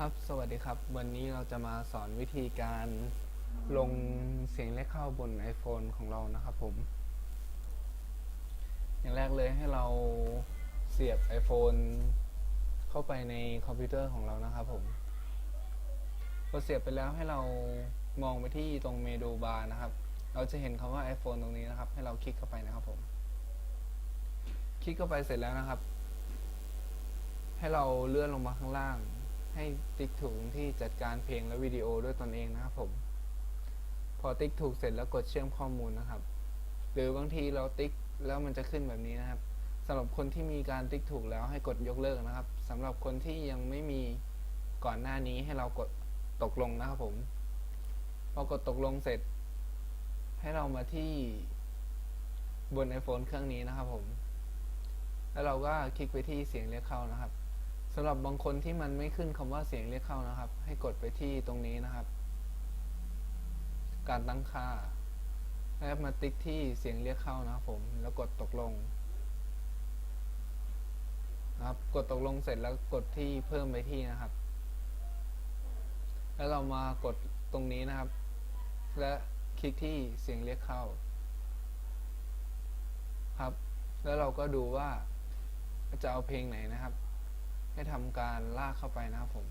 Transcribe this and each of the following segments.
ครับ สวัสดีครับ วันนี้เราจะมาสอนวิธีการลงเสียงเลขเข้าบน iPhone ของเรานะครับผม อย่างแรกเลยให้เราเสียบ iPhone เข้าไปในคอมพิวเตอร์ของเรานะครับผมพอเสียบไปแล้วให้เรามองไปที่ตรงเมนูบาร์นะครับ เราจะเห็นคำว่า iPhone ตรงนี้นะครับ ให้เราคลิกเข้าไปนะครับผม คลิกเข้าไปเสร็จแล้วนะครับ ให้เราเลื่อนลงมาข้างล่าง ให้ติ๊กถูกที่จัดการเพลงและวิดีโอด้วยตนเองนะครับผม พอติ๊กถูกเสร็จแล้วกดเชื่อมข้อมูลนะครับ หรือบางทีเราติ๊กแล้วมันจะขึ้นแบบนี้นะครับสำหรับคนที่มีการติ๊กถูกแล้วให้กดยกเลิกนะครับสำหรับคนที่ยังไม่มีก่อนหน้านี้ให้เรากดตกลงนะครับผม พอกดตกลงเสร็จ ให้เรามาที่บน iPhone เครื่องนี้นะครับผม แล้วเราก็คลิกไปที่เสียงเรียกเข้านะครับ สำหรับบางคนที่มันไม่ขึ้นคำว่าเสียงเรียกเข้านะครับ ให้กดไปที่ตรงนี้นะครับ การตั้งค่าแล้วมาติ๊กที่เสียงเรียกเข้านะครับผม แล้วกดตกลงนะครับ กดตกลงเสร็จแล้วกดที่เพิ่มไปที่นะครับ แล้วเรามากดตรงนี้นะครับ และคลิกที่เสียงเรียกเข้า ครับ แล้วเราก็ดูว่าจะเอาเพลงไหนนะครับ ให้ทำการลากเข้าไปนะครับผม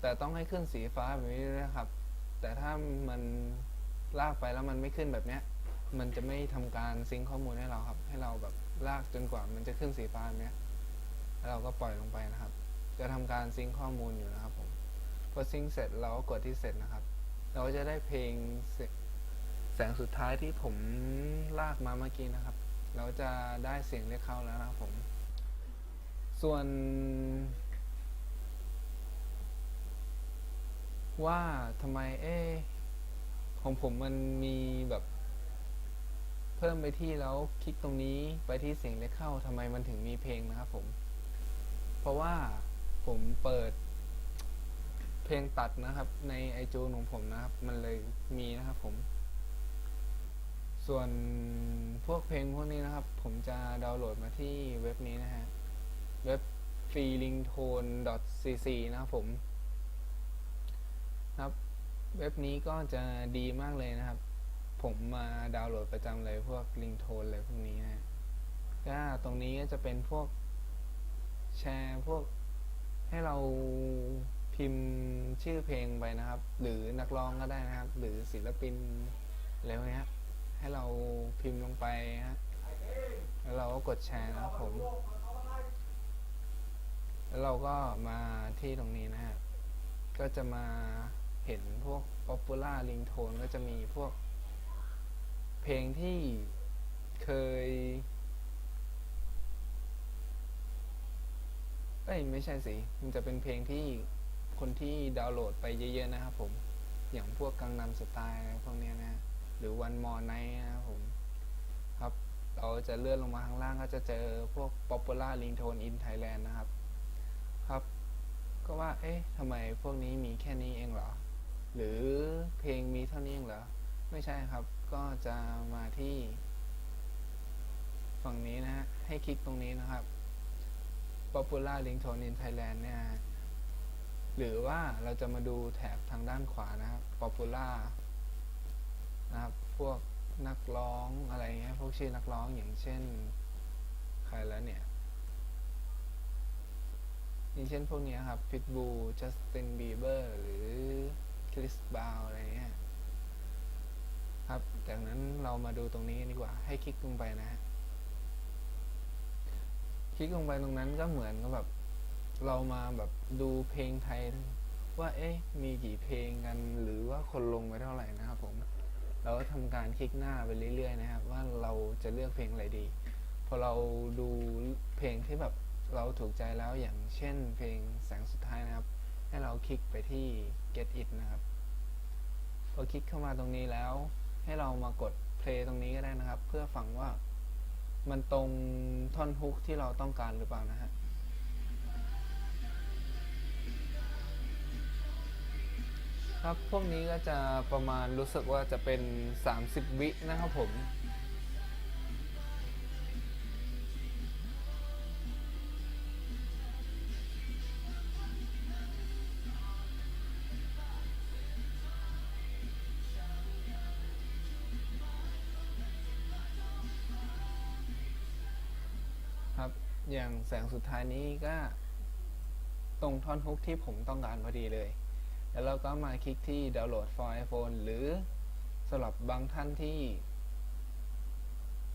แต่ต้องให้ขึ้นสีฟ้าแบบนี้ด้วยนะครับ แต่ถ้ามันลากไปแล้วมันไม่ขึ้นแบบเนี้ย มันจะไม่ทำการซิงข้อมูลให้เราครับ ให้เราแบบลากจนกว่ามันจะขึ้นสีฟ้าแบบเนี้ยแล้วเราก็ปล่อยลงไปนะครับ จะทำการซิงข้อมูลอยู่นะครับผม พอซิงเสร็จเราก็กดที่เสร็จนะครับ เราก็จะได้เพลงแสงสุดท้ายที่ผมลากมาเมื่อกี้นะครับ เราจะได้เสียงเรียกเข้าแล้วนะครับผม ส่วนว่าทำไมเอ๊ของผมมันมีแบบ เพิ่มไปที่แล้วคลิกตรงนี้ไปที่เสียงเรียกเข้าทำไมมันถึงมีเพลงนะครับผม เพราะว่าผมเปิด เพลงตัดนะครับ ในไอจูนของผมนะครับ มันเลยมีนะครับผม ส่วนพวกเพลงพวกนี้นะครับ ผมจะดาวน์โหลดมาที่เว็บนี้นะฮะ เว็บ freelingtone.cc นะครับผมครับเว็บนี้ก็จะดีมากเลยนะครับ ผมมาดาวน์โหลดประจำเลยพวกลิงโทนอะไรพวกนี้นะก็ตรงนี้ก็จะเป็นพวกแชร์พวกให้เราพิมพ์ชื่อเพลงไปนะครับ หรือนักร้องก็ได้นะครับ หรือศิลปินอะไรพวกนี้ครับให้เราพิมพ์ลงไปฮะแล้วเราก็กดแชร์นะครับผม แล้วเราก็มาที่ตรงนี้นะฮะ ก็จะมาเห็นพวก popular ringtone ก็จะมีพวก เพลงที่เคย เอ้ย ไม่ใช่สิ มันจะเป็นเพลงที่คนที่ดาวน์โหลดไปเยอะๆนะครับผม อย่างพวกกังนำสไตล์พวกนี้นะ หรือ one more night นะครับผม ครับ เราจะเลื่อนลงมาข้างล่างก็จะเจอพวก popular ringtone in Thailand นะครับ ครับ ก็ว่า เอ๊ะทำไมพวกนี้มีแค่นี้เองเหรอ หรือเพลงมีเท่านี้เองเหรอ ไม่ใช่ครับ ก็จะมาที่ ฝั่งนี้นะฮะ ให้คลิกตรงนี้นะครับ popular ringtone in Thailand เนี่ยหรือว่าเราจะมาดูแถบทางด้านขวานะครับ popular นะครับ พวกนักร้องอะไรเงี้ย พวกชื่อนักร้องอย่างเช่น ใครแล้วเนี่ย อย่างเช่นพวกนี้ครับพิทบูจัสตินบีเบอร์หรือคริสบาวอะไรเงี้ยครับจากนั้นเรามาดูตรงนี้ดีกว่า ให้คลิกลงไปนะฮะคลิกลงไปตรงนั้นก็เหมือนกับแบบ เรามาแบบดูเพลงไทย ว่าเอ๊ะมีกี่เพลงกันหรือว่าคนลงไปเท่าไหร่นะครับผม เราก็ทำการคลิกหน้าไปเรื่อยๆนะครับ ว่าเราจะเลือกเพลงอะไรดี พอเราดูเพลงที่แบบ เราถูกใจแล้วอย่างเช่นเพลงแสงสุดท้ายนะครับ ให้เราคลิกไปที่ get it นะครับพอคลิกเข้ามาตรงนี้แล้ว ให้เรามากด play ตรงนี้ก็ได้นะครับ เพื่อฟังว่ามันตรงท่อนฮุกที่เราต้องการหรือเปล่านะฮะครับ พวกนี้ก็จะประมาณรู้สึกว่าจะเป็น 30 วินะครับผม อย่างแสงสุดท้ายนี้ก็ ตรงท่อนฮุกที่ผมต้องการพอดีเลย แล้วเราก็มาคลิกที่ดาวน์โหลด for iPhone หรือสำหรับบางท่านที่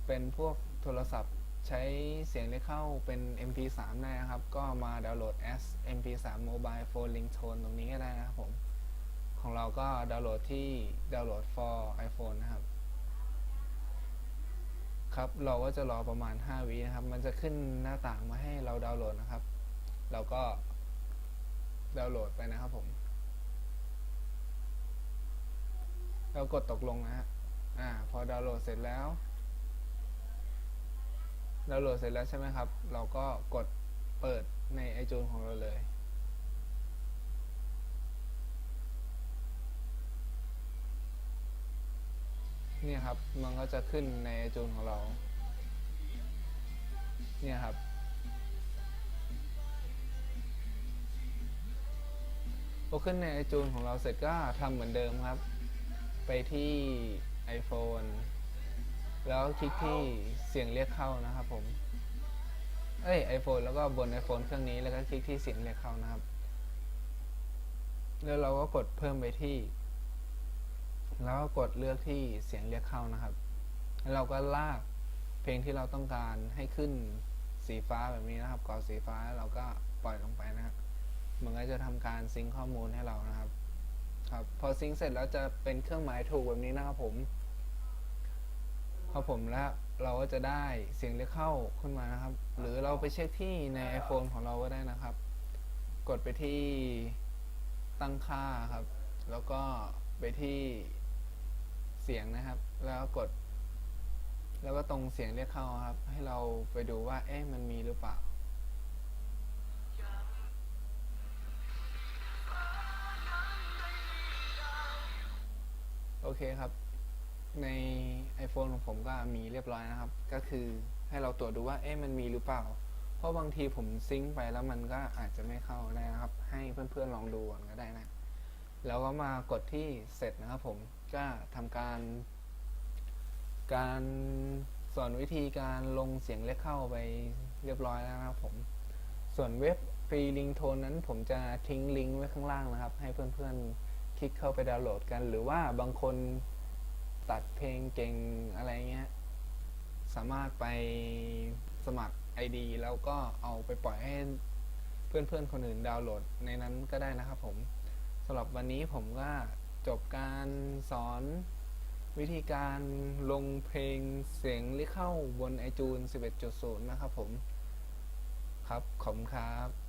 เป็นพวกโทรศัพท์ใช้เสียงเรียกเข้าเป็น MP3 ได้นะครับ ก็มาดาวน์โหลด S MP3 Mobile Phone Ringtone ตรงนี้ก็ได้นะครับผม ของเราก็ดาวน์โหลดที่ดาวน์โหลด for iPhone นะครับ ครับ เราก็จะรอประมาณ 5วินะครับ มันจะขึ้นหน้าต่างมาให้เราดาวน์โหลดนะครับ เราก็ดาวน์โหลดไปนะครับผม เรากดตกลงนะฮะ อ่า พอดาวน์โหลดเสร็จแล้ว ดาวน์โหลดเสร็จแล้วใช่ไหมครับ เราก็กดเปิดใน iTunes ของเราเลย เนี่ยครับ มันก็จะขึ้นใน iTunes ของเรา เนี่ยครับ พอขึ้นใน iTunes ของเราเสร็จก็ทำเหมือนเดิมครับ ไปที่ iPhone แล้วคลิกที่เสียงเรียกเข้านะครับผม เอ้ย iPhone แล้วก็บน iPhone เครื่องนี้แล้วก็คลิกที่เสียงเรียกเข้านะครับ แล้วเราก็กดเพิ่มไปที่ แล้วก็กดเลือกที่เสียงเรียกเข้านะครับ แล้วเราก็ลากเพลงที่เราต้องการให้ขึ้นสีฟ้าแบบนี้นะครับกรอบสีฟ้าเราก็ปล่อยลงไปนะครับมันก็จะทำการซิงข้อมูลให้เรานะครับ ครับ พอซิงเสร็จแล้วจะเป็นเครื่องหมายถูกแบบนี้นะครับผมพอผมแล้วเราก็จะได้เสียงเรียกเข้าขึ้นมานะครับ หรือเราไปเช็คที่ใน iPhone ของเราก็ได้นะครับ กดไปที่ตั้งค่าครับ แล้วก็ไปที่ เสียงนะครับ แล้วกด แล้วก็ตรงเสียงเรียกเข้าครับ ให้เราไปดูว่า เอ๊ะมันมีหรือเปล่า โอเคครับ ใน iPhone ของผมก็มีเรียบร้อยนะครับ ก็คือให้เราตรวจดูว่า เอ๊ะมันมีหรือเปล่า เพราะบางทีผมซิงค์ไปแล้วมันก็อาจจะไม่เข้าได้นะครับ ให้เพื่อนๆลองดูก่อนก็ได้นะ แล้วก็มากดที่เสร็จนะครับผม ก็ทำการ การสอนวิธีการลงเสียงเรียกเข้าไปเรียบร้อยแล้วนะครับผม ส่วนเว็บฟรีลิงโทนนั้นผมจะทิ้งลิงก์ไว้ข้างล่างนะครับ ให้เพื่อนๆ คลิกเข้าไปดาวน์โหลดกัน หรือว่าบางคนตัดเพลงเก่งอะไรเงี้ย สามารถไปสมัคร ID แล้วก็เอาไปปล่อยให้เพื่อนๆ คนอื่นดาวน์โหลดในนั้นก็ได้นะครับผมสำหรับวันนี้ผมก็ จบการสอนวิธีการลงเพลงเสียงลิเข้าบน i อจูน11.0 นะครับผม ครับ ขอบคุณครับ